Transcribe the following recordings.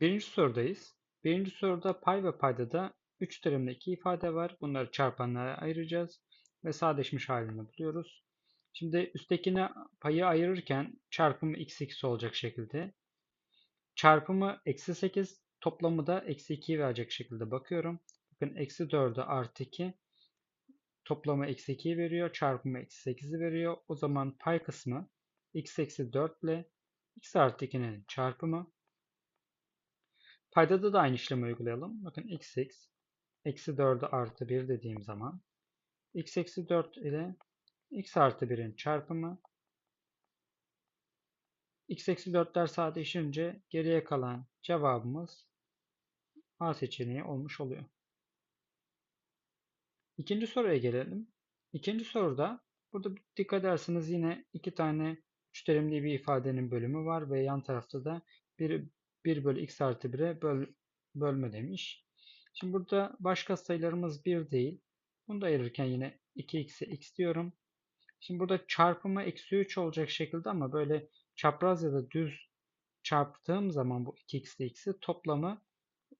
Birinci sorudayız. Birinci soruda pay ve paydada 3 terimli iki ifade var. Bunları çarpanlara ayıracağız ve sadeleşmiş halini buluyoruz. Şimdi üsttekine payı ayırırken çarpımı x x olacak şekilde. Çarpımı eksi 8, toplamı da eksi 2'yi verecek şekilde bakıyorum. Bakın eksi 4'e artı 2 toplamı eksi 2'yi veriyor. Çarpımı eksi 8'i veriyor. O zaman pay kısmı x eksi 4 ile x artı 2'nin çarpımı Paydada da aynı işlemi uygulayalım. Bakın x x eksi 4'ü artı 1 dediğim zaman x eksi 4 ile x artı 1'in çarpımı x eksi 4'ler sadeleşince geriye kalan cevabımız A seçeneği olmuş oluyor. İkinci soruya gelelim. İkinci soruda burada dikkat ederseniz yine iki tane üç terimli bir ifadenin bölümü var ve yan tarafta da bir 1 bölü x artı 1'e böl, bölme demiş. Şimdi burada başka sayılarımız 1 değil. Bunu da ayırırken yine 2x'e x diyorum. Şimdi burada çarpımı eksi 3 olacak şekilde ama böyle çapraz ya da düz çarptığım zaman bu 2x ile x'i toplamı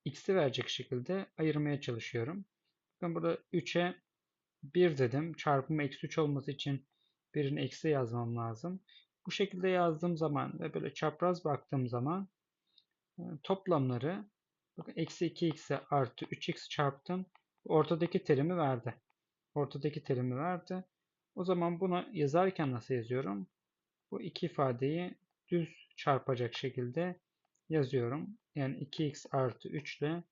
x'i verecek şekilde ayırmaya çalışıyorum. Ben burada 3'e 1 dedim. Çarpımı eksi 3 olması için birini eksi yazmam lazım. Bu şekilde yazdığım zaman ve böyle çapraz baktığım zaman toplamları bakın eksi 2x'e artı 3x çarptım. Ortadaki terimi verdi. Ortadaki terimi verdi. O zaman bunu yazarken nasıl yazıyorum? Bu iki ifadeyi düz çarpacak şekilde yazıyorum. Yani 2x artı 3 ile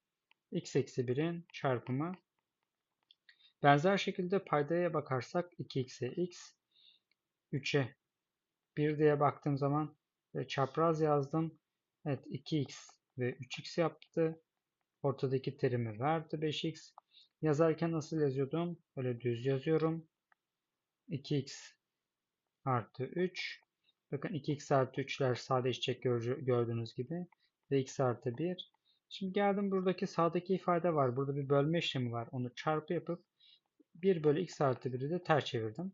x eksi 1'in çarpımı. Benzer şekilde paydaya bakarsak 2x'e x, 3'e 1 diye baktığım zaman çapraz yazdım. Evet 2x ve 3x yaptı. Ortadaki terimi verdi 5x. Yazarken nasıl yazıyordum? Böyle düz yazıyorum. 2x artı 3. Bakın 2x artı 3'ler sadeleşecek gördüğünüz gibi. Ve x artı 1. Şimdi geldim buradaki sağdaki ifade var. Burada bir bölme işlemi var. Onu çarpı yapıp 1 bölü x artı 1'i de ters çevirdim.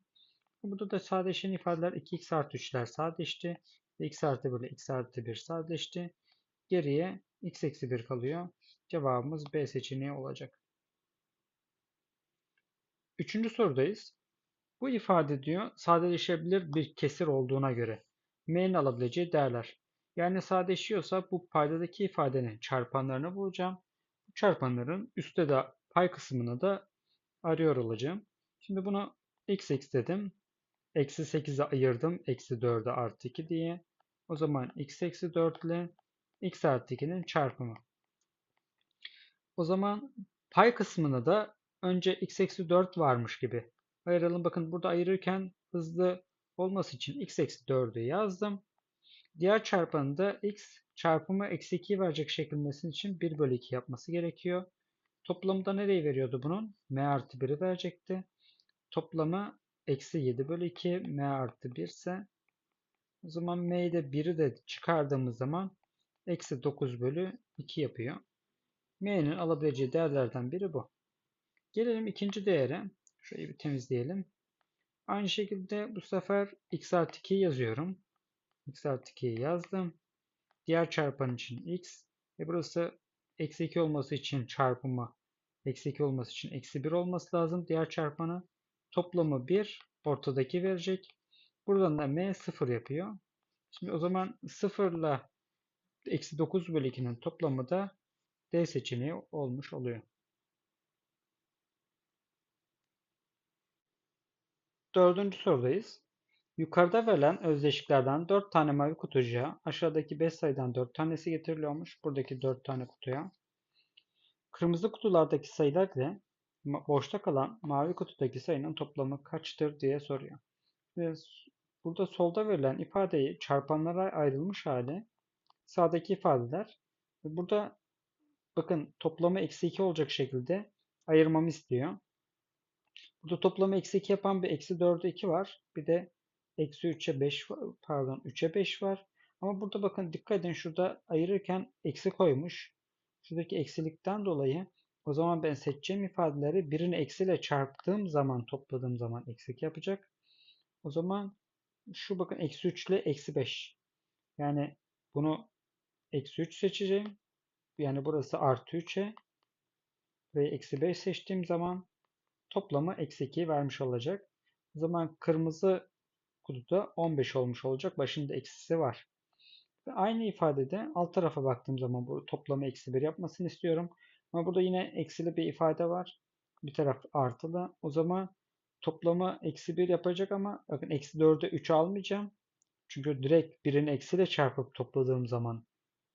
Burada da sadeleşen ifadeler 2x artı 3'ler sadeleşti x artı 1 ile x artı 1 sadeleşti. Geriye x eksi 1 kalıyor. Cevabımız B seçeneği olacak. Üçüncü sorudayız. Bu ifade diyor sadeleşebilir bir kesir olduğuna göre m'nin alabileceği değerler. Yani sadeleşiyorsa bu paydadaki ifadenin çarpanlarını bulacağım. Bu çarpanların üstte de pay kısmını da arıyor olacağım. Şimdi bunu x x dedim. Eksi 8'e ayırdım. Eksi 4'e artı 2 diye. O zaman x eksi 4 ile x artı 2'nin çarpımı. O zaman pay kısmına da önce x eksi 4 varmış gibi ayıralım. Bakın burada ayırırken hızlı olması için x eksi 4'ü yazdım. Diğer çarpanı da x çarpımı eksi 2 verecek şekilmesi için 1 bölü 2 yapması gerekiyor. Toplamda nereyi veriyordu bunun? m artı 1'i verecekti. Toplamı eksi 7 bölü 2 m artı 1 ise o zaman m'yi de 1'i de çıkardığımız zaman eksi 9 bölü 2 yapıyor. m'nin alabileceği değerlerden biri bu. Gelelim ikinci değere. Şurayı bir temizleyelim. Aynı şekilde bu sefer x artı 2'yi yazıyorum. x artı 2'yi yazdım. Diğer çarpan için x. E burası eksi 2 olması için çarpımı eksi 2 olması için eksi 1 olması lazım. Diğer çarpanı toplamı 1 ortadaki verecek. Buradan da m 0 yapıyor. Şimdi o zaman 0 ile eksi 9 bölü 2'nin toplamı da D seçeneği olmuş oluyor. Dördüncü sorudayız. Yukarıda verilen özdeşiklerden 4 tane mavi kutucuğa aşağıdaki 5 sayıdan 4 tanesi getiriliyormuş. Buradaki 4 tane kutuya. Kırmızı kutulardaki sayılar ile boşta kalan mavi kutudaki sayının toplamı kaçtır diye soruyor. Burada solda verilen ifadeyi çarpanlara ayrılmış hali sağdaki ifadeler. Burada bakın toplamı eksi 2 olacak şekilde ayırmamı istiyor. Burada toplamı eksi 2 yapan bir eksi 4'e 2 var. Bir de eksi 3'e 5 var. Pardon 3'e 5 var. Ama burada bakın dikkat edin şurada ayırırken eksi koymuş. Şuradaki eksilikten dolayı o zaman ben seçeceğim ifadeleri birini eksiyle çarptığım zaman topladığım zaman eksik yapacak. O zaman şu bakın eksi 3 ile eksi 5. Yani bunu eksi 3 seçeceğim. yani burası artı 3'e ve eksi 5 seçtiğim zaman toplamı eksi 2 vermiş olacak. O zaman kırmızı kutuda 15 olmuş olacak. Başında eksisi var. Ve aynı ifadede alt tarafa baktığım zaman bu toplamı eksi 1 yapmasını istiyorum. Ama burada yine eksili bir ifade var. Bir taraf artılı. O zaman toplamı eksi 1 yapacak ama bakın eksi 4'e 3 almayacağım. Çünkü direkt birini eksiyle çarpıp topladığım zaman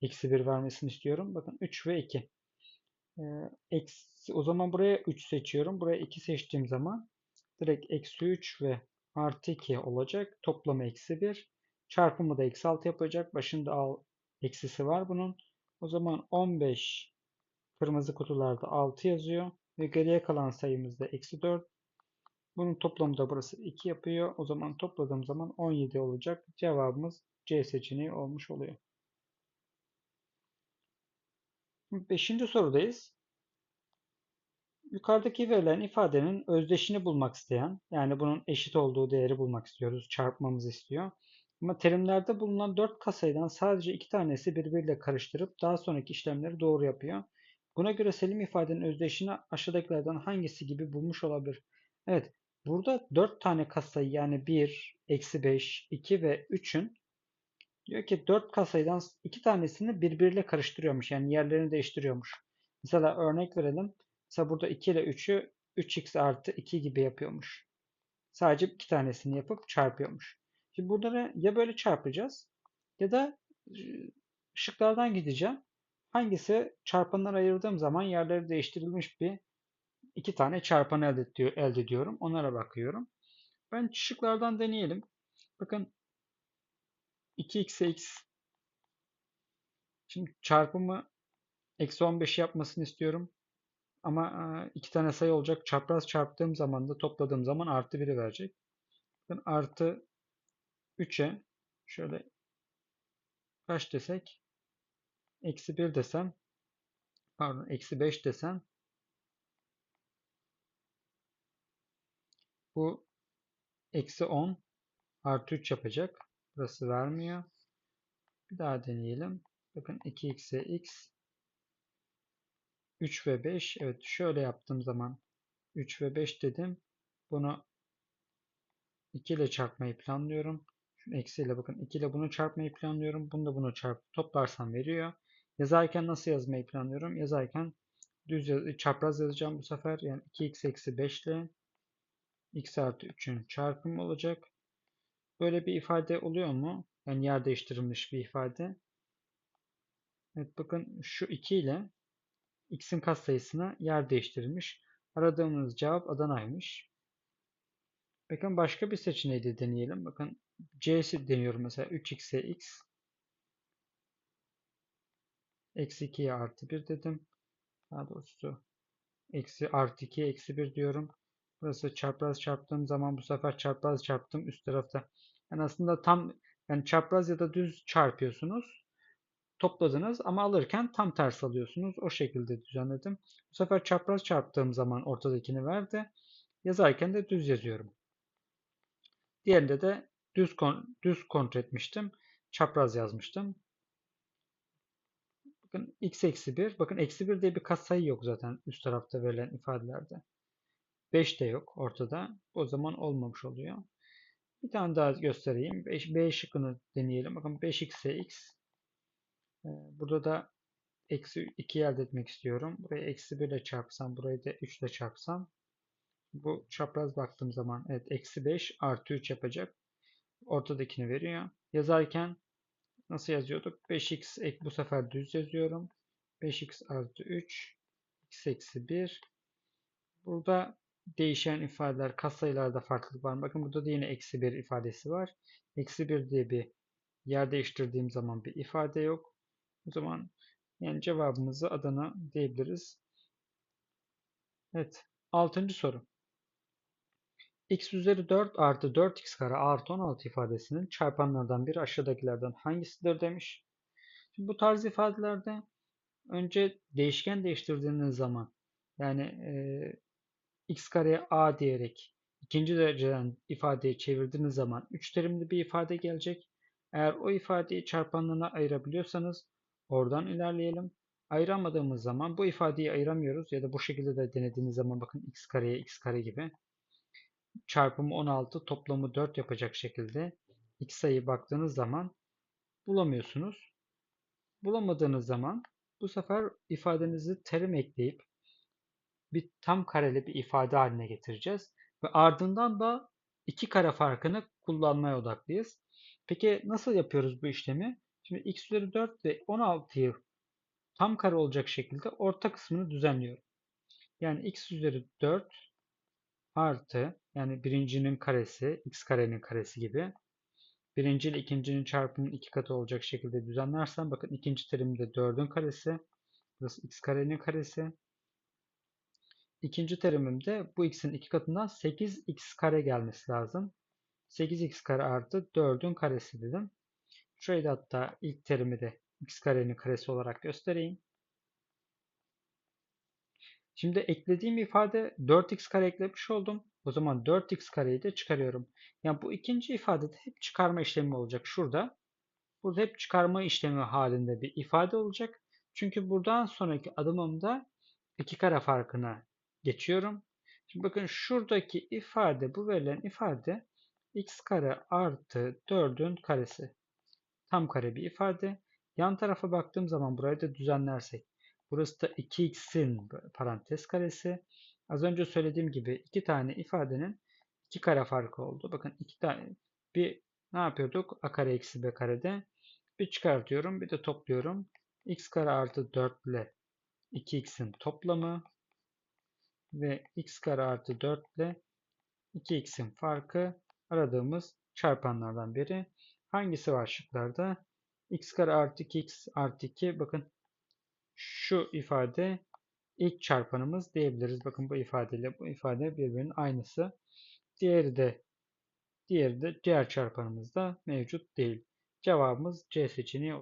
eksi 1 vermesini istiyorum. Bakın 3 ve 2. Ee, eksi, o zaman buraya 3 seçiyorum. Buraya 2 seçtiğim zaman direkt eksi 3 ve artı 2 olacak. Toplamı eksi 1. Çarpımı da eksi 6 yapacak. Başında al, eksisi var bunun. O zaman 15 kırmızı kutularda 6 yazıyor. Ve geriye kalan sayımız da eksi 4. Bunun toplamı da burası 2 yapıyor. O zaman topladığım zaman 17 olacak. Cevabımız C seçeneği olmuş oluyor. Beşinci sorudayız. Yukarıdaki verilen ifadenin özdeşini bulmak isteyen, yani bunun eşit olduğu değeri bulmak istiyoruz, çarpmamızı istiyor. Ama terimlerde bulunan 4 kasaydan sadece 2 tanesi birbiriyle karıştırıp daha sonraki işlemleri doğru yapıyor. Buna göre Selim ifadenin özdeşini aşağıdakilerden hangisi gibi bulmuş olabilir? Evet, burada 4 tane kasayı yani 1, eksi 5, 2 ve 3'ün diyor ki 4 kasaydan 2 tanesini birbiriyle karıştırıyormuş. Yani yerlerini değiştiriyormuş. Mesela örnek verelim. Mesela burada 2 ile 3'ü 3x artı 2 gibi yapıyormuş. Sadece 2 tanesini yapıp çarpıyormuş. Şimdi burada ya böyle çarpacağız ya da şıklardan gideceğim. Hangisi çarpanlar ayırdığım zaman yerleri değiştirilmiş bir iki tane çarpan elde, ediyor, elde ediyorum. Onlara bakıyorum. Ben şıklardan deneyelim. Bakın 2x'e x Şimdi çarpımı eksi 15 yapmasını istiyorum. Ama iki tane sayı olacak. Çapraz çarptığım zaman da topladığım zaman artı 1'i verecek. Bakın artı 3'e şöyle kaç desek eksi 1 desem pardon eksi 5 desem bu eksi 10 artı 3 yapacak. Burası vermiyor. Bir daha deneyelim. Bakın 2x'e x 3 ve 5. Evet şöyle yaptığım zaman 3 ve 5 dedim. Bunu 2 ile çarpmayı planlıyorum. Şu eksiyle bakın 2 ile bunu çarpmayı planlıyorum. Bunu da bunu çarp toplarsam veriyor. Yazarken nasıl yazmayı planlıyorum? Yazarken düz yaz çapraz yazacağım bu sefer. Yani 2x eksi 5 ile x artı 3'ün çarpımı olacak. Böyle bir ifade oluyor mu? Yani yer değiştirilmiş bir ifade. Evet bakın şu 2 ile x'in katsayısına yer değiştirilmiş. Aradığımız cevap Adana'ymış. Bakın başka bir seçeneği de deneyelim. Bakın c'si deniyorum mesela 3x'e x eksi 2'ye artı 1 dedim. Daha doğrusu eksi artı 2 eksi 1 diyorum. Burası çapraz çarptığım zaman bu sefer çapraz çarptım üst tarafta. Yani aslında tam yani çapraz ya da düz çarpıyorsunuz. Topladınız ama alırken tam ters alıyorsunuz. O şekilde düzenledim. Bu sefer çapraz çarptığım zaman ortadakini verdi. Yazarken de düz yazıyorum. Diğerinde de düz, kon düz kontrol etmiştim. Çapraz yazmıştım. Bakın x eksi 1. Bakın eksi 1 diye bir katsayı yok zaten üst tarafta verilen ifadelerde. 5 de yok ortada. O zaman olmamış oluyor. Bir tane daha göstereyim. 5, B şıkkını deneyelim. Bakın 5x'e x. Ee, burada da eksi 2 elde etmek istiyorum. Burayı eksi 1 ile çarpsam. Burayı da 3 ile çarpsam. Bu çapraz baktığım zaman evet eksi 5 artı 3 yapacak. Ortadakini veriyor. Yazarken nasıl yazıyorduk? 5x ek bu sefer düz yazıyorum. 5x artı 3 x eksi 1 Burada değişen ifadeler katsayılarda farklılık var. Bakın burada da yine eksi 1 ifadesi var. Eksi 1 diye bir yer değiştirdiğim zaman bir ifade yok. O zaman yani cevabımızı Adana diyebiliriz. Evet. Altıncı soru. x üzeri 4 artı 4x kare artı 16 ifadesinin çarpanlardan biri aşağıdakilerden hangisidir demiş. Şimdi bu tarz ifadelerde önce değişken değiştirdiğiniz zaman yani e, x kareye a diyerek ikinci dereceden ifadeyi çevirdiğiniz zaman 3 terimli bir ifade gelecek. Eğer o ifadeyi çarpanlarına ayırabiliyorsanız oradan ilerleyelim. Ayıramadığımız zaman bu ifadeyi ayıramıyoruz ya da bu şekilde de denediğiniz zaman bakın x kareye x kare gibi çarpımı 16 toplamı 4 yapacak şekilde x sayı baktığınız zaman bulamıyorsunuz. Bulamadığınız zaman bu sefer ifadenizi terim ekleyip bir tam kareli bir ifade haline getireceğiz. Ve ardından da iki kare farkını kullanmaya odaklıyız. Peki nasıl yapıyoruz bu işlemi? Şimdi x üzeri 4 ve 16'yı tam kare olacak şekilde orta kısmını düzenliyorum. Yani x üzeri 4 artı yani birincinin karesi x karenin karesi gibi birinci ile ikincinin çarpımının iki katı olacak şekilde düzenlersem bakın ikinci terimde 4'ün karesi burası x karenin karesi İkinci terimimde bu x'in iki katından 8x kare gelmesi lazım. 8x kare artı 4'ün karesi dedim. Şurayı da hatta ilk terimi de x karenin karesi olarak göstereyim. Şimdi eklediğim ifade 4x kare eklemiş oldum. O zaman 4x kareyi de çıkarıyorum. Yani bu ikinci ifadede hep çıkarma işlemi olacak. Şurada. Burada hep çıkarma işlemi halinde bir ifade olacak. Çünkü buradan sonraki adımımda iki kare farkına geçiyorum. Şimdi bakın şuradaki ifade, bu verilen ifade x kare artı 4'ün karesi. Tam kare bir ifade. Yan tarafa baktığım zaman burayı da düzenlersek. Burası da 2x'in parantez karesi. Az önce söylediğim gibi iki tane ifadenin iki kare farkı oldu. Bakın iki tane bir ne yapıyorduk? a kare eksi b karede. Bir çıkartıyorum bir de topluyorum. x kare artı 4 ile 2x'in toplamı ve x kare artı 4 ile 2x'in farkı aradığımız çarpanlardan biri. Hangisi var şıklarda? x kare artı 2x artı 2 bakın şu ifade ilk çarpanımız diyebiliriz. Bakın bu ifadeyle bu ifade birbirinin aynısı. Diğeri de diğeri de diğer çarpanımızda mevcut değil. Cevabımız C seçeneği